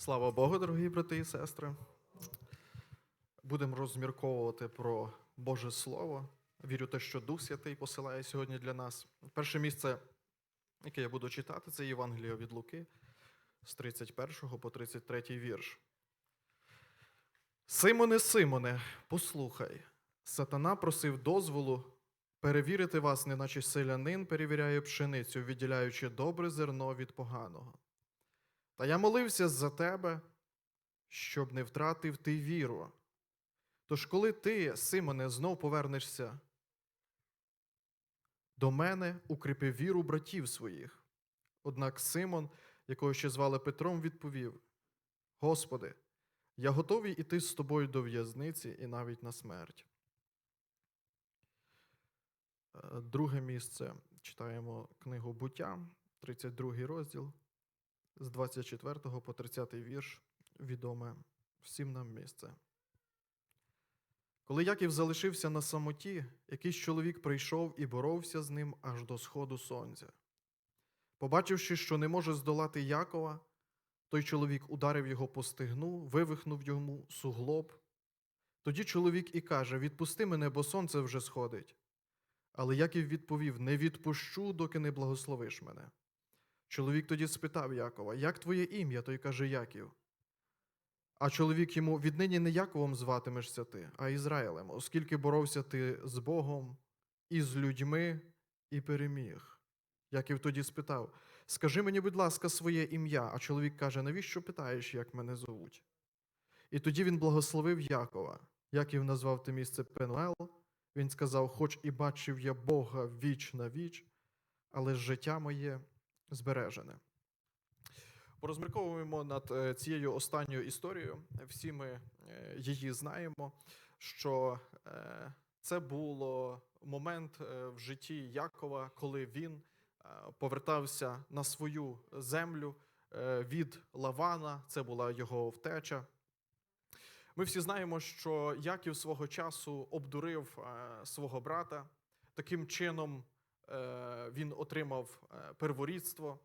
Слава Богу, дорогі брати і сестри. Будемо розмірковувати про Боже Слово. Вірю те, що Дух Святий посилає сьогодні для нас. Перше місце, яке я буду читати, це Євангелія від Луки з 31 по 33 вірш. Симоне, Симоне, послухай, сатана просив дозволу перевірити вас, неначе селянин перевіряє пшеницю, відділяючи добре зерно від поганого. Та я молився за тебе, щоб не втратив ти віру. Тож, коли ти, Симоне, знов повернешся до мене, укріпи віру братів своїх. Однак Симон, якого ще звали Петром, відповів: Господи, я готовий іти з тобою до в'язниці і навіть на смерть. Е, Друге місце читаємо книгу Буття, 32 розділ з 24 по 30 вірш, відоме всім нам місце. Коли Яків залишився на самоті, якийсь чоловік прийшов і боровся з ним аж до сходу сонця. Побачивши, що не може здолати Якова, той чоловік ударив його по стегну, вивихнув йому суглоб. Тоді чоловік і каже: Відпусти мене, бо сонце вже сходить. Але Яків відповів: Не відпущу, доки не благословиш мене. Чоловік тоді спитав Якова, як твоє ім'я? Той каже Яків. А чоловік йому віднині не Яковом зватимешся ти, а Ізраїлем, оскільки боровся ти з Богом і з людьми і переміг. Яків тоді спитав: Скажи мені, будь ласка, своє ім'я. А чоловік каже: Навіщо питаєш, як мене зовуть? І тоді він благословив Якова. Яків назвав те місце Пенуел. Він сказав: Хоч і бачив я Бога віч на віч, але життя моє збережене. Порозмірковуємо над е, цією останньою історією. Всі ми е, її знаємо, що е, це було момент в житті Якова, коли він повертався на свою землю від Лавана. Це була його втеча. Ми всі знаємо, що Яків свого часу обдурив свого брата. Таким чином він отримав е, перворідство.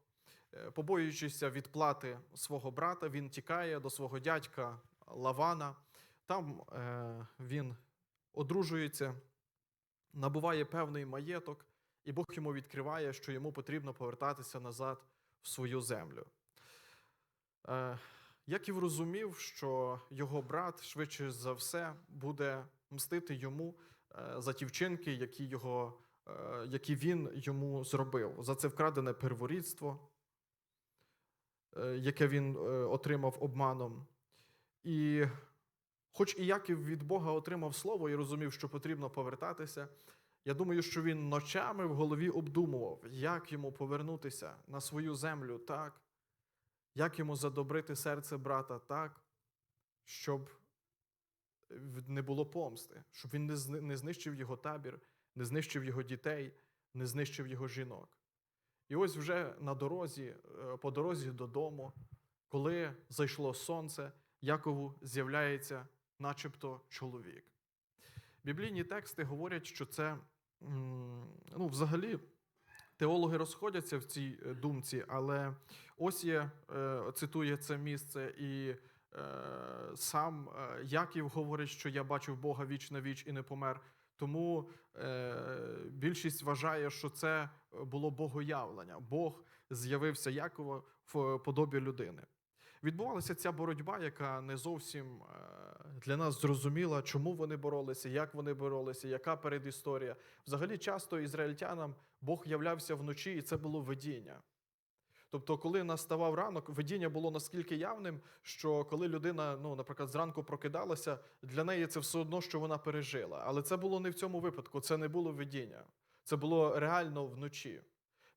Е, Побоюючися відплати свого брата, він тікає до свого дядька Лавана. Там е, він одружується, набуває певний маєток, і Бог йому відкриває, що йому потрібно повертатися назад в свою землю. Е, Яків розумів, що його брат швидше за все буде мстити йому е, за ті вчинки, які, його, е, які він йому зробив, за це вкрадене перворідство, е, яке він е, отримав обманом. І хоч і Яків від Бога отримав слово і розумів, що потрібно повертатися, я думаю, що він ночами в голові обдумував, як йому повернутися на свою землю так, як йому задобрити серце брата так, щоб не було помсти, щоб він не знищив його табір, не знищив його дітей, не знищив його жінок. І ось вже на дорозі, е, по дорозі додому, коли зайшло сонце, Якову з'являється начебто чоловік. Біблійні тексти говорять, що це ну, взагалі теологи розходяться в цій е, думці, але ось є, е, цитує це місце, і сам Яків говорить, що я бачив Бога віч на віч і не помер. Тому е, більшість вважає, що це було богоявлення. Бог з'явився Якову в подобі людини. Відбувалася ця боротьба, яка не зовсім е, для нас зрозуміла, чому вони боролися, як вони боролися, яка передісторія. Взагалі, часто ізраїльтянам Бог являвся вночі, і це було видіння. Тобто, коли наставав ранок, видіння було наскільки явним, що коли людина, ну, наприклад, зранку прокидалася, для неї це все одно, що вона пережила. Але це було не в цьому випадку, це не було видіння. Це було реально вночі.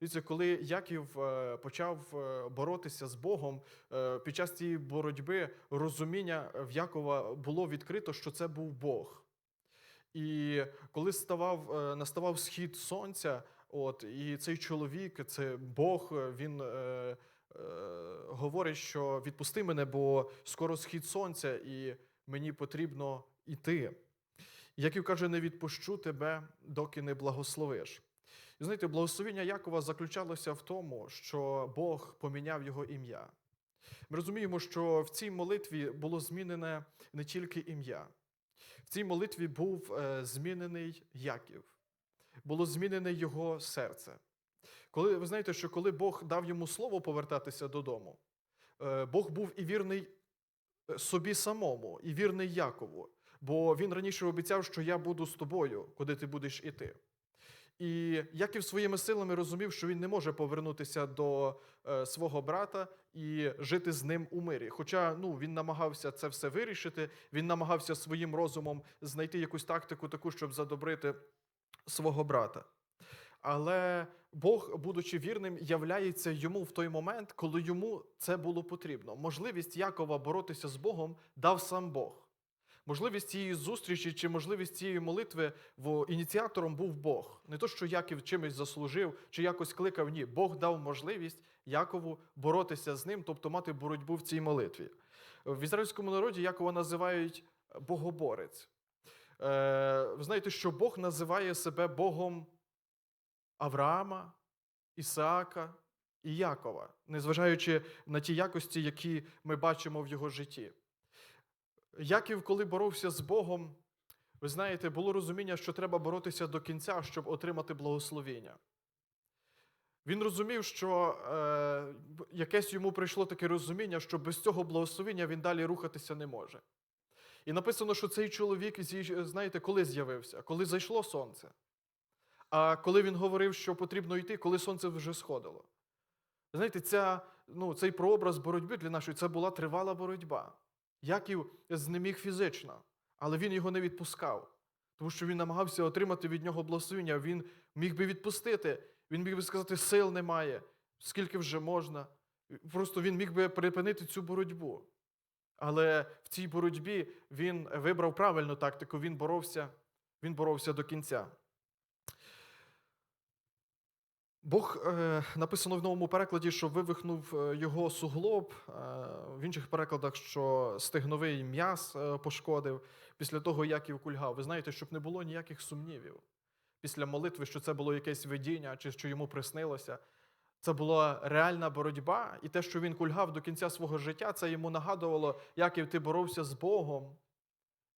Дивіться, коли Яків е, почав е, боротися з Богом, е, під час цієї боротьби розуміння в Якова було відкрито, що це був Бог. І коли ставав, наставав схід сонця, от, і цей чоловік, це Бог, е, він е, е, говорить, що відпусти мене, бо скоро схід сонця, і мені потрібно йти. Яків каже: не відпущу тебе, доки не благословиш. І знаєте, благословення Якова заключалося в тому, що Бог поміняв його ім'я. Ми розуміємо, що в цій молитві було змінене не тільки ім'я, в цій молитві був е, змінений Яків, було змінене його серце. Коли ви знаєте, що коли Бог дав йому слово повертатися додому, е, Бог був і вірний е, собі самому, і вірний Якову. Бо він раніше обіцяв, що я буду з тобою, куди ти будеш іти. І Яків своїми силами розумів, що він не може повернутися до е, свого брата і жити з ним у мирі. Хоча ну, він намагався це все вирішити, він намагався своїм розумом знайти якусь тактику, таку, щоб задобрити свого брата. Але Бог, будучи вірним, являється йому в той момент, коли йому це було потрібно. Можливість Якова боротися з Богом дав сам Бог. Можливість цієї зустрічі чи можливість цієї молитви ініціатором був Бог. Не то, що Яків чимось заслужив чи якось кликав, ні. Бог дав можливість Якову боротися з ним, тобто мати боротьбу в цій молитві. В ізраїльському народі Якова називають богоборець. Е, Ви знаєте, що Бог називає себе Богом Авраама, Ісаака і Якова, незважаючи на ті якості, які ми бачимо в його житті. Яків, коли боровся з Богом, ви знаєте, було розуміння, що треба боротися до кінця, щоб отримати благословіння. Він розумів, що е, якесь йому прийшло таке розуміння, що без цього благословіння він далі рухатися не може. І написано, що цей чоловік, знаєте, коли з'явився? Коли зайшло сонце. А коли він говорив, що потрібно йти, коли сонце вже сходило. Знаєте, ця, ну, цей прообраз боротьби для нашої це була тривала боротьба. Яків знеміг фізично, але він його не відпускав, тому що він намагався отримати від нього благословення. Він міг би відпустити, він міг би сказати, сил немає, скільки вже можна. Просто він міг би припинити цю боротьбу. Але в цій боротьбі він вибрав правильну тактику, він боровся, він боровся до кінця. Бог е, написано в новому перекладі, що вивихнув е, його суглоб, е, в інших перекладах, що стегновий м'яз пошкодив після того, як і кульгав. Ви знаєте, щоб не було ніяких сумнівів після молитви, що це було якесь видіння, чи що йому приснилося. Це була реальна боротьба, і те, що він кульгав до кінця свого життя, це йому нагадувало, як і ти боровся з Богом.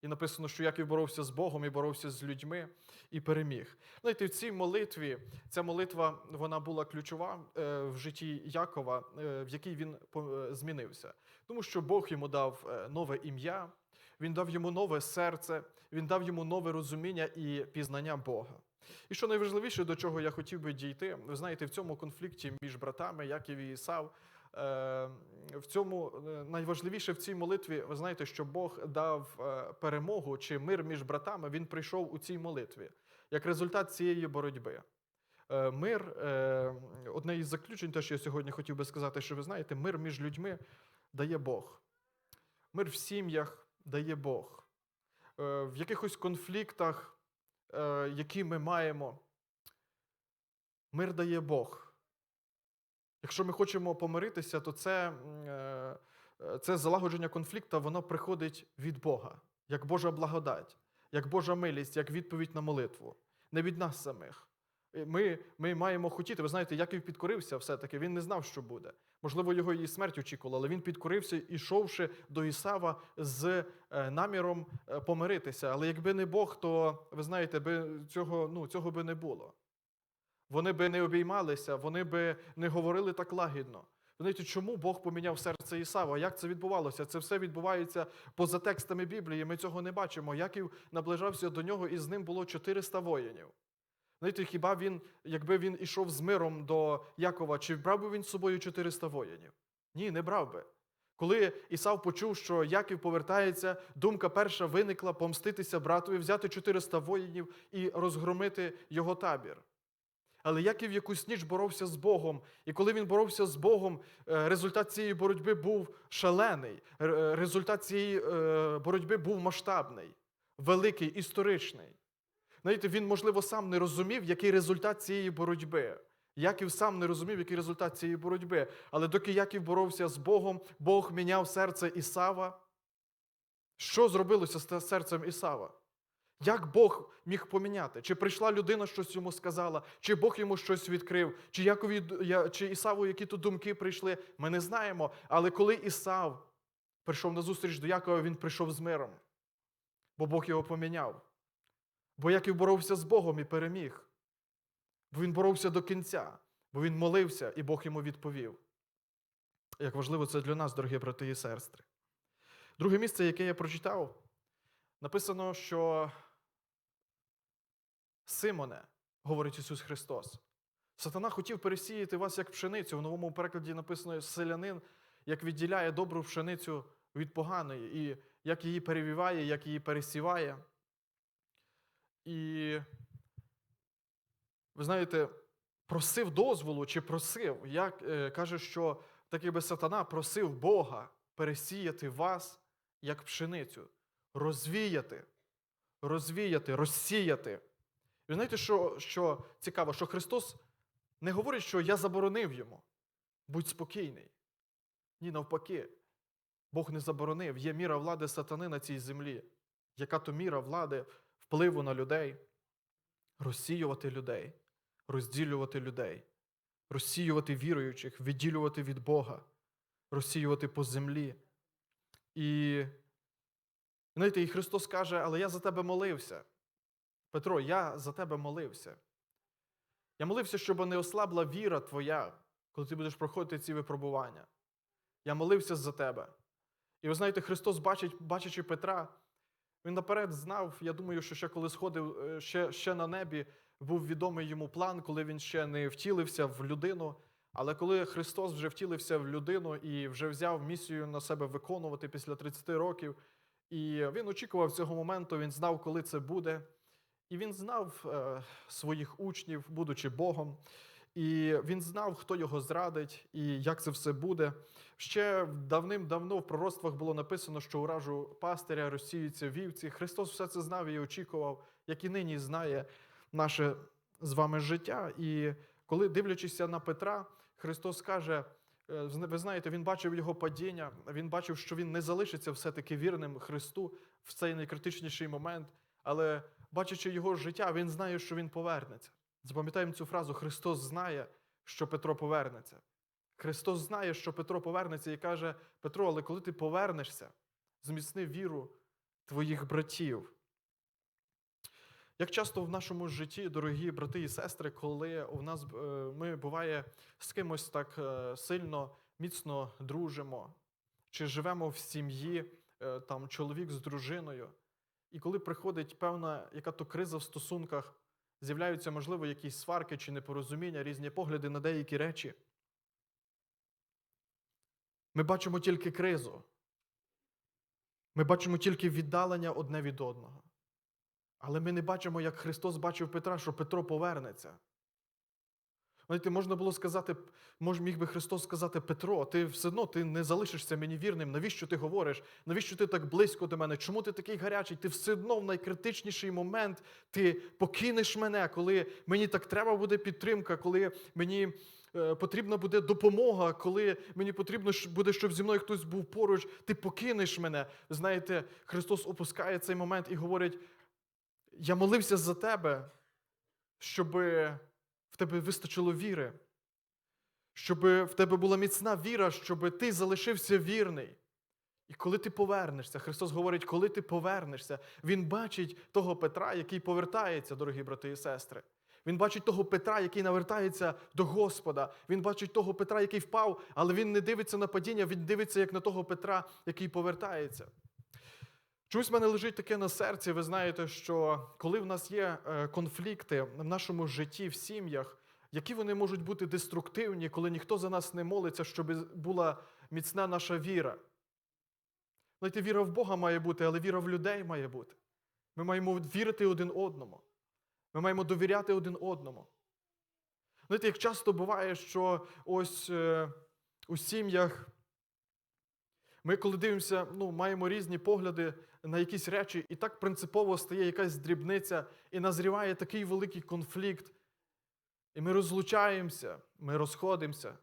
І написано, що Яків боровся з Богом і боровся з людьми і переміг. Знаєте, в цій молитві ця молитва вона була ключова е, в житті Якова, е, в якій він е, змінився. Тому що Бог йому дав нове ім'я, він дав йому нове серце, він дав йому нове розуміння і пізнання Бога. І що найважливіше, до чого я хотів би дійти, ви знаєте, в цьому конфлікті між братами Яків і Ісав, е, в цьому е, найважливіше в цій молитві, ви знаєте, що Бог дав е, перемогу чи мир між братами, він прийшов у цій молитві як результат цієї боротьби. Мир, одне із заключень, те, що я сьогодні хотів би сказати, що ви знаєте, мир між людьми дає Бог. Мир в сім'ях дає Бог. В якихось конфліктах, які ми маємо, мир дає Бог. Якщо ми хочемо помиритися, то це, е, е, це залагодження конфлікту, воно приходить від Бога, як Божа благодать, як Божа милість, як відповідь на молитву, не від нас самих. Ми, ми маємо хотіти. Ви знаєте, Яків підкорився все-таки, він не знав, що буде. Можливо, його і смерть очікувала, але він підкорився, ішовши до Ісава з е, наміром е, помиритися. Але якби не Бог, то ви знаєте, би цього, ну, цього би не було. Вони би не обіймалися, вони би не говорили так лагідно. Знаєте, чому Бог поміняв серце Ісава? Як це відбувалося? Це все відбувається поза текстами Біблії. Ми цього не бачимо. Яків наближався до нього, і з ним було 400 воїнів. Знаєте, хіба він, якби він ішов з миром до Якова, чи брав би він з собою 400 воїнів? Ні, не брав би. Коли Ісав почув, що Яків повертається, думка перша виникла помститися братові, взяти 400 воїнів і розгромити його табір. Але Яків якусь ніч боровся з Богом, і коли він боровся з Богом, е, результат цієї боротьби був шалений. Е, Результат цієї е, боротьби був масштабний, великий, історичний. Знаєте, він, можливо, сам не розумів, який результат цієї боротьби. Яків сам не розумів, який результат цієї боротьби. Але доки Яків боровся з Богом, Бог міняв серце Ісава. Що зробилося з серцем Ісава? Як Бог міг поміняти? Чи прийшла людина, щось йому сказала, чи Бог йому щось відкрив, чи Якові, чи Ісаву які то думки прийшли? Ми не знаємо. Але коли Ісав прийшов на зустріч до Якова, він прийшов з миром, бо Бог його поміняв. Бо Яків боровся з Богом і переміг. Бо він боровся до кінця, бо він молився, і Бог йому відповів. Як важливо це для нас, дорогі брати і сестри. Друге місце, яке я прочитав, написано, що Симоне, говорить Ісус Христос, сатана хотів пересіяти вас як пшеницю. В новому перекладі написано селянин, як відділяє добру пшеницю від поганої, і як її перевіває, як її пересіває. І ви знаєте, просив дозволу чи просив, як е, каже, що такий би сатана просив Бога пересіяти вас як пшеницю, розвіяти, розвіяти, розсіяти. Ви знаєте, що, що цікаво, що Христос не говорить, що я заборонив йому. Будь спокійний. Ні, навпаки, Бог не заборонив. Є міра влади сатани на цій землі. Яка то міра влади впливу на людей, розсіювати людей, розділювати людей, розсіювати віруючих, відділювати від Бога, розсіювати по землі. І знаєте, і Христос каже, але я за тебе молився. Петро, я за тебе молився. Я молився, щоб не ослабла віра твоя, коли ти будеш проходити ці випробування. Я молився за тебе. І ви знаєте, Христос, бачить, бачачи Петра, він наперед знав, я думаю, що ще коли сходив е, ще, ще на небі, був відомий йому план, коли він ще не втілився в людину. Але коли Христос вже втілився в людину і вже взяв місію на себе виконувати після 30 років, і він очікував цього моменту, він знав, коли це буде. І він знав е, своїх учнів, будучи Богом, і він знав, хто його зрадить і як це все буде. Ще давним-давно в пророцтвах було написано, що уражу пастиря розсіються вівці. Христос все це знав і очікував, як і нині знає наше з вами життя. І коли дивлячися на Петра, Христос каже. е, Ви знаєте, він бачив його падіння, він бачив, що він не залишиться все-таки вірним Христу в цей найкритичніший момент. Але бачачи його життя, він знає, що він повернеться. Запам'ятаємо цю фразу: Христос знає, що Петро повернеться. Христос знає, що Петро повернеться і каже: Петро, але коли ти повернешся, зміцни віру твоїх братів. Як часто в нашому житті, дорогі брати і сестри, коли у нас е, ми буває з кимось так е, сильно, міцно дружимо, чи живемо в сім'ї, е, там чоловік з дружиною, і коли приходить певна яка то криза в стосунках, з'являються, можливо, якісь сварки чи непорозуміння, різні погляди на деякі речі. Ми бачимо тільки кризу. Ми бачимо тільки віддалення одне від одного. Але ми не бачимо, як Христос бачив Петра, що Петро повернеться. Знаєте, можна було сказати, мож, міг би Христос сказати, Петро, ти все одно ти не залишишся мені вірним. Навіщо ти говориш? Навіщо ти так близько до мене? Чому ти такий гарячий? Ти все одно в найкритичніший момент ти покинеш мене, коли мені так треба буде підтримка, коли мені е, потрібна буде допомога, коли мені потрібно буде, щоб зі мною хтось був поруч, ти покинеш мене. Знаєте, Христос опускає цей момент і говорить: я молився за тебе, щоб в тебе вистачило віри, щоб в тебе була міцна віра, щоб ти залишився вірний. І коли ти повернешся, Христос говорить, коли ти повернешся, Він бачить того Петра, який повертається, дорогі брати і сестри. Він бачить того Петра, який навертається до Господа. Він бачить того Петра, який впав, але він не дивиться на падіння, він дивиться як на того Петра, який повертається. Чомусь в мене лежить таке на серці. Ви знаєте, що коли в нас є е, конфлікти в нашому житті, в сім'ях, які вони можуть бути деструктивні, коли ніхто за нас не молиться, щоб була міцна наша віра. Знаєте, віра в Бога має бути, але віра в людей має бути. Ми маємо вірити один одному. Ми маємо довіряти один одному. Знаєте, як часто буває, що ось е, у сім'ях ми, коли дивимося, ну, маємо різні погляди на якісь речі, і так принципово стає якась дрібниця, і назріває такий великий конфлікт. І ми розлучаємося, ми розходимося,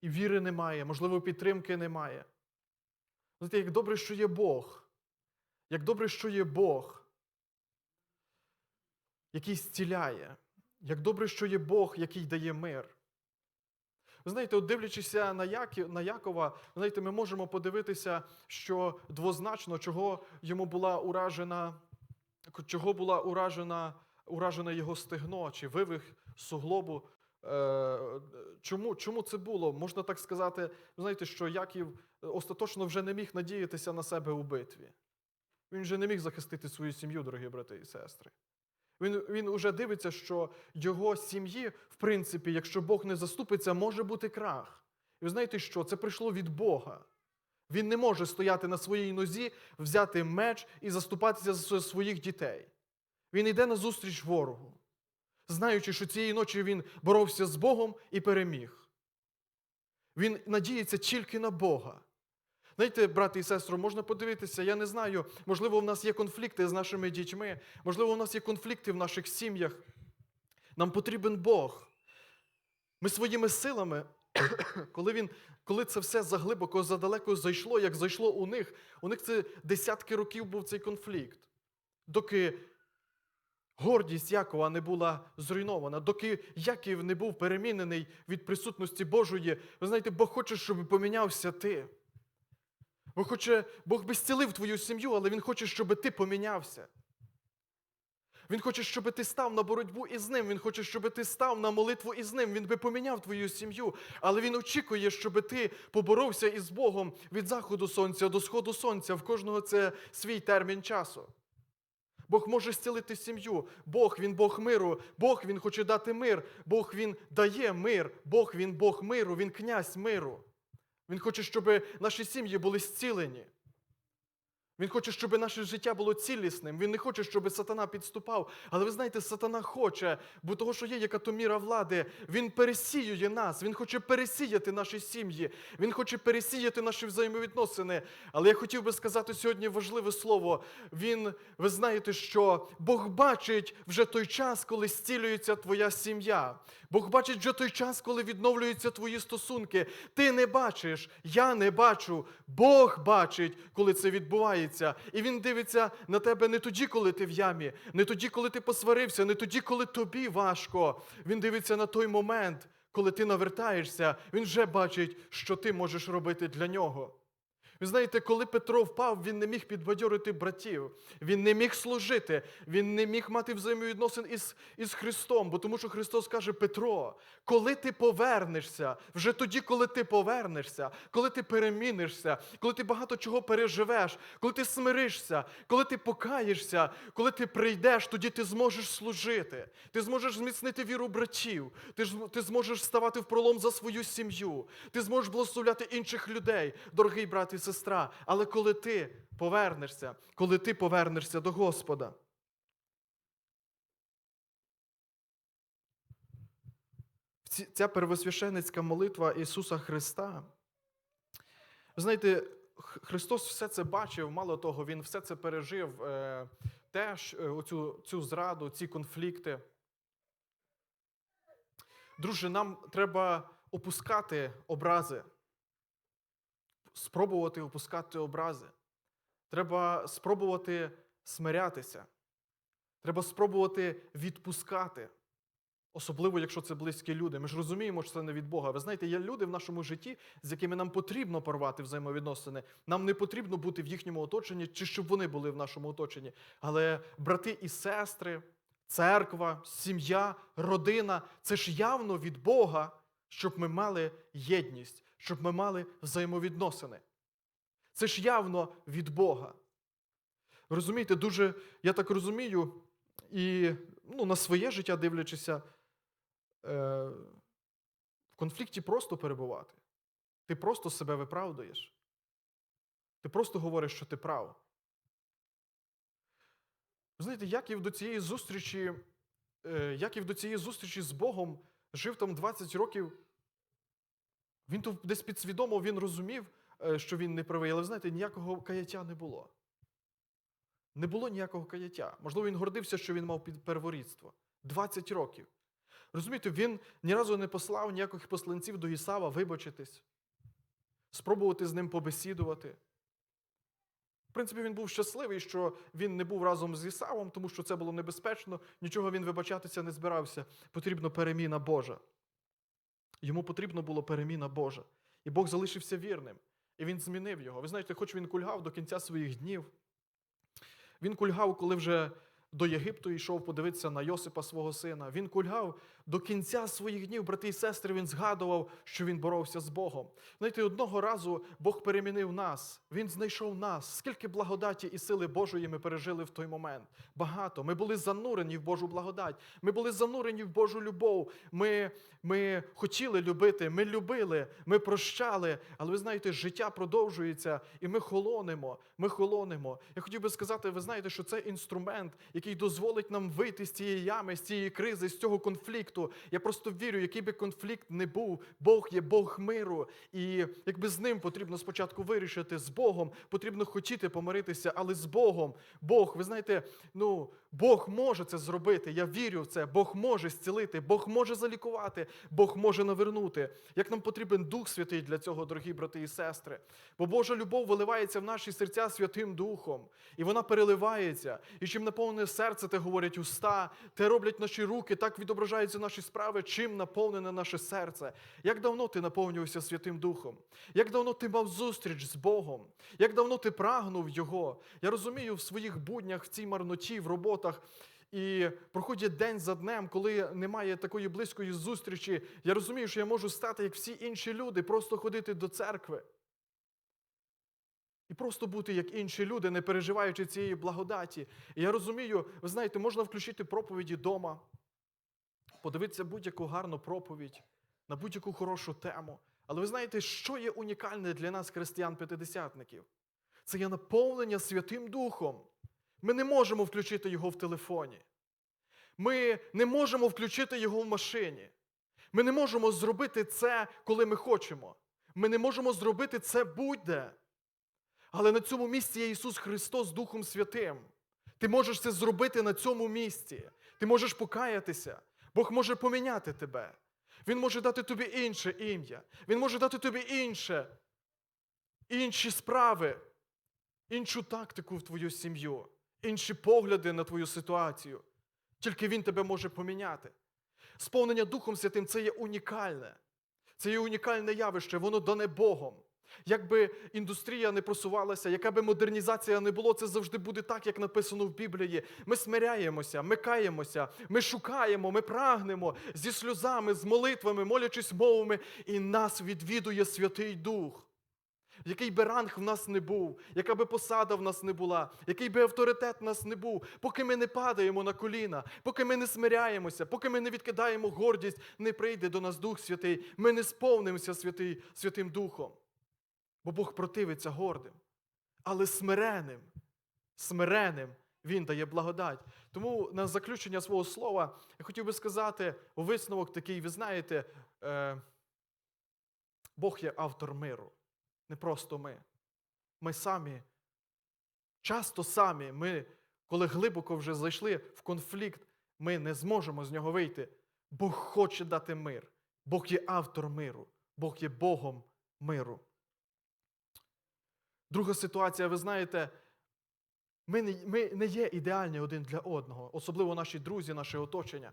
і віри немає, можливо, підтримки немає. Знаєте, як добре, що є Бог. Як добре, що є Бог. який зціляє, як добре, що є Бог, який дає мир. Знаєте, от дивлячися на, Які, на Якова, знаєте, ми можемо подивитися, що двозначно, чого йому була уражена, чого була уражена, уражена його стегно чи вивих суглобу. Е, Чому, чому це було? Можна так сказати, знаєте, що Яків остаточно вже не міг надіятися на себе у битві. Він вже не міг захистити свою сім'ю, дорогі брати і сестри. Він, він уже дивиться, що його сім'ї, в принципі, якщо Бог не заступиться, може бути крах. І ви знаєте що? Це прийшло від Бога. Він не може стояти на своїй нозі, взяти меч і заступатися за своїх дітей. Він йде на зустріч ворогу, знаючи, що цієї ночі він боровся з Богом і переміг. Він надіється тільки на Бога. Знаєте, брати і сестри, можна подивитися, я не знаю, можливо, в нас є конфлікти з нашими дітьми, можливо, у нас є конфлікти в наших сім'ях. Нам потрібен Бог. Ми своїми силами, коли, він, коли це все заглибоко, задалеко зайшло, як зайшло у них, у них це десятки років був цей конфлікт. Доки гордість Якова не була зруйнована, доки Яків не був перемінений від присутності Божої, ви знаєте, Бог хоче, щоб помінявся ти. Бог хоче, Бог би зцілив твою сім'ю, але Він хоче, щоб ти помінявся. Він хоче, щоб ти став на боротьбу із ним. Він хоче, щоб ти став на молитву із ним. Він би поміняв твою сім'ю. Але він очікує, щоб ти поборовся із Богом від заходу сонця до сходу сонця. В кожного це свій термін часу. Бог може зцілити сім'ю. Бог він Бог миру. Бог він хоче дати мир. Бог він дає мир. Бог він Бог миру, він князь миру. Він хоче, щоб наші сім'ї були зцілені. Він хоче, щоб наше життя було цілісним. Він не хоче, щоб сатана підступав. Але ви знаєте, сатана хоче, бо того, що є яка то міра влади, він пересіює нас, він хоче пересіяти наші сім'ї, він хоче пересіяти наші взаємовідносини. Але я хотів би сказати сьогодні важливе слово. Він, ви знаєте, що Бог бачить вже той час, коли зцілюється твоя сім'я. Бог бачить вже той час, коли відновлюються твої стосунки. Ти не бачиш, я не бачу. Бог бачить, коли це відбувається. І Він дивиться на тебе не тоді, коли ти в ямі, не тоді, коли ти посварився, не тоді, коли тобі важко. Він дивиться на той момент, коли ти навертаєшся. Він вже бачить, що ти можеш робити для нього. Ви знаєте, коли Петро впав, він не міг підбадьорити братів, він не міг служити, він не міг мати взаємовідносин із, із Христом, бо тому що Христос каже: Петро, коли ти повернешся, вже тоді, коли ти повернешся, коли ти перемінишся, коли ти багато чого переживеш, коли ти смиришся, коли ти покаєшся, коли ти прийдеш, тоді ти зможеш служити, ти зможеш зміцнити віру братів, ти, ж, ти зможеш ставати в пролом за свою сім'ю, ти зможеш благословляти інших людей, дорогий брат і сестра. Але коли ти повернешся, коли ти повернешся до Господа. Ця первосвященицька молитва Ісуса Христа. Знаєте, Христос все це бачив, мало того, Він все це пережив, е, теж е, оцю, цю зраду, ці конфлікти. Друже, нам треба опускати образи спробувати опускати образи. Треба спробувати смирятися. Треба спробувати відпускати. Особливо, якщо це близькі люди. Ми ж розуміємо, що це не від Бога. Ви знаєте, є люди в нашому житті, з якими нам потрібно порвати взаємовідносини. Нам не потрібно бути в їхньому оточенні, чи щоб вони були в нашому оточенні. Але брати і сестри, церква, сім'я, родина це ж явно від Бога, щоб ми мали єдність, щоб ми мали взаємовідносини. Це ж явно від Бога. Розумієте, дуже, я так розумію, і ну, на своє життя дивлячися, е, в конфлікті просто перебувати. Ти просто себе виправдуєш. Ти просто говориш, що ти прав. Знаєте, Яків до цієї зустрічі, е, Яків до цієї зустрічі з Богом жив там 20 років. Він тут десь підсвідомо він розумів, е, що він не правий, але ви знаєте, ніякого каяття не було. Не було ніякого каяття. Можливо, він гордився, що він мав перворідство. 20 років. Розумієте, він ні разу не послав ніяких посланців до Ісава вибачитись, спробувати з ним побесідувати. В принципі, він був щасливий, що він не був разом з Ісавом, тому що це було небезпечно, нічого він вибачатися не збирався. Потрібна переміна Божа. Йому потрібна була переміна Божа. І Бог залишився вірним. І він змінив його. Ви знаєте, хоч він кульгав до кінця своїх днів. Він кульгав, коли вже до Єгипту йшов подивитися на Йосипа свого сина. Він кульгав до кінця своїх днів, брати і сестри, він згадував, що він боровся з Богом. Знаєте, одного разу Бог перемінив нас, Він знайшов нас. Скільки благодаті і сили Божої ми пережили в той момент? Багато. Ми були занурені в Божу благодать. Ми були занурені в Божу любов. Ми, ми хотіли любити, ми любили, ми прощали. Але ви знаєте, життя продовжується, і ми холонемо. Ми холонемо. Я хотів би сказати, ви знаєте, що це інструмент, який дозволить нам вийти з цієї ями, з цієї кризи, з цього конфлікту. Я просто вірю, який би конфлікт не був, Бог є Бог миру. І якби з ним потрібно спочатку вирішити, з Богом потрібно хотіти помиритися, але з Богом. Бог, ви знаєте, ну Бог може це зробити. Я вірю в це. Бог може зцілити, Бог може залікувати, Бог може навернути. Як нам потрібен Дух Святий для цього, дорогі брати і сестри. Бо Божа любов виливається в наші серця Святим Духом, і вона переливається. І чим наповнене серце, те говорять уста, те роблять наші руки, так відображаються наші справи, чим наповнене наше серце. Як давно ти наповнювався Святим Духом? Як давно ти мав зустріч з Богом? Як давно ти прагнув Його? Я розумію в своїх буднях, в цій марноті, в роботах. І проходять день за днем, коли немає такої близької зустрічі. Я розумію, що я можу стати, як всі інші люди, просто ходити до церкви. І просто бути як інші люди, не переживаючи цієї благодаті. І я розумію, ви знаєте, можна включити проповіді вдома, подивитися будь-яку гарну проповідь на будь-яку хорошу тему. Але ви знаєте, що є унікальне для нас, християн-п'ятидесятників? Це є наповнення Святим Духом. Ми не можемо включити його в телефоні. Ми не можемо включити його в машині. Ми не можемо зробити це, коли ми хочемо. Ми не можемо зробити це будь-де. Але на цьому місці є Ісус Христос Духом Святим. Ти можеш це зробити на цьому місці. Ти можеш покаятися. Бог може поміняти тебе. Він може дати тобі інше ім'я. Він може дати тобі інше, інші справи, іншу тактику в твою сім'ю, інші погляди на твою ситуацію. Тільки Він тебе може поміняти. Сповнення Духом Святим це є унікальне. Це є унікальне явище, воно дане Богом. Якби індустрія не просувалася, яка би модернізація не було, це завжди буде так, як написано в Біблії. Ми смиряємося, ми каємося, ми шукаємо, ми прагнемо зі сльозами, з молитвами, молячись мовами, і нас відвідує Святий Дух. Який би ранг в нас не був, яка би посада в нас не була, який би авторитет в нас не був, поки ми не падаємо на коліна, поки ми не смиряємося, поки ми не відкидаємо гордість, не прийде до нас Дух Святий, ми не сповнимося Святий, Святим Духом. Бо Бог противиться гордим, але смиреним, смиреним Він дає благодать. Тому на заключення свого слова я хотів би сказати висновок такий, ви знаєте, е, Бог є автор миру, не просто ми. Ми самі, часто самі, ми, коли глибоко вже зайшли в конфлікт, ми не зможемо з нього вийти. Бог хоче дати мир. Бог є автор миру, Бог є Богом миру. Друга ситуація, ви знаєте, ми не, ми не є ідеальні один для одного, особливо наші друзі, наше оточення.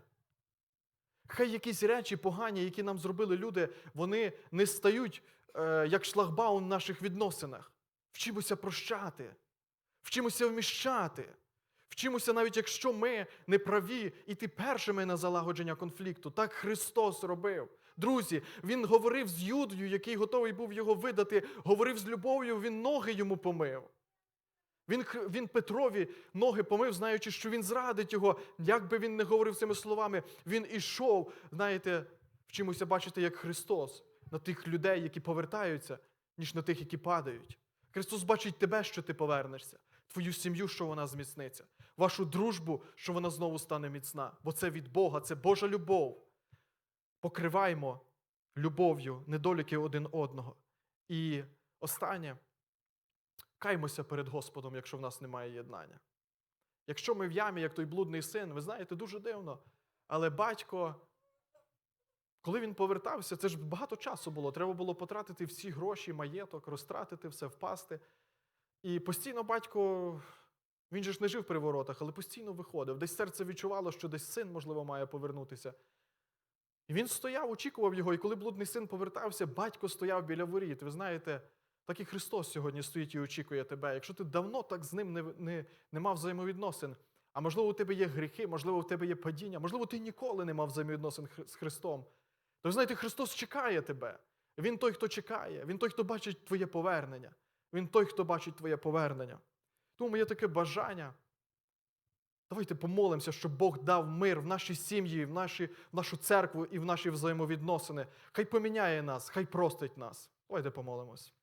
Хай якісь речі погані, які нам зробили люди, вони не стають е, як шлагбаум в наших відносинах. Вчимося прощати, вчимося вміщати, вчимося, навіть якщо ми не праві, іти першими на залагодження конфлікту. Так Христос робив. Друзі, Він говорив з Юдою, який готовий був його видати, говорив з любов'ю, він ноги йому помив. Він, він Петрові ноги помив, знаючи, що він зрадить його. Як би він не говорив цими словами, він ішов, знаєте, вчимося бачити, як Христос на тих людей, які повертаються, ніж на тих, які падають. Христос бачить тебе, що ти повернешся, твою сім'ю, що вона зміцниться, вашу дружбу, що вона знову стане міцна. Бо це від Бога, це Божа любов. Покриваймо любов'ю недоліки один одного. І останнє, каймося перед Господом, якщо в нас немає єднання. Якщо ми в ямі, як той блудний син, ви знаєте, дуже дивно. Але батько, коли він повертався, це ж багато часу було. Треба було потратити всі гроші, маєток, розтратити все, впасти. І постійно батько, він же ж не жив при воротах, але постійно виходив. Десь серце відчувало, що десь син, можливо, має повернутися. І він стояв, очікував його, і коли блудний син повертався, батько стояв біля воріт. Ви знаєте, так і Христос сьогодні стоїть і очікує тебе. Якщо ти давно так з ним не, не, не мав взаємовідносин, а можливо, у тебе є гріхи, можливо, у тебе є падіння, можливо, ти ніколи не мав взаємовідносин з Христом, то ви знаєте, Христос чекає тебе. Він той, хто чекає, Він той, хто бачить твоє повернення. Він той, хто бачить твоє повернення. Тому є таке бажання. Давайте помолимося, щоб Бог дав мир в нашій сім'ї, в, наші, в нашу церкву і в наші взаємовідносини. Хай поміняє нас, хай простить нас. Давайте помолимось.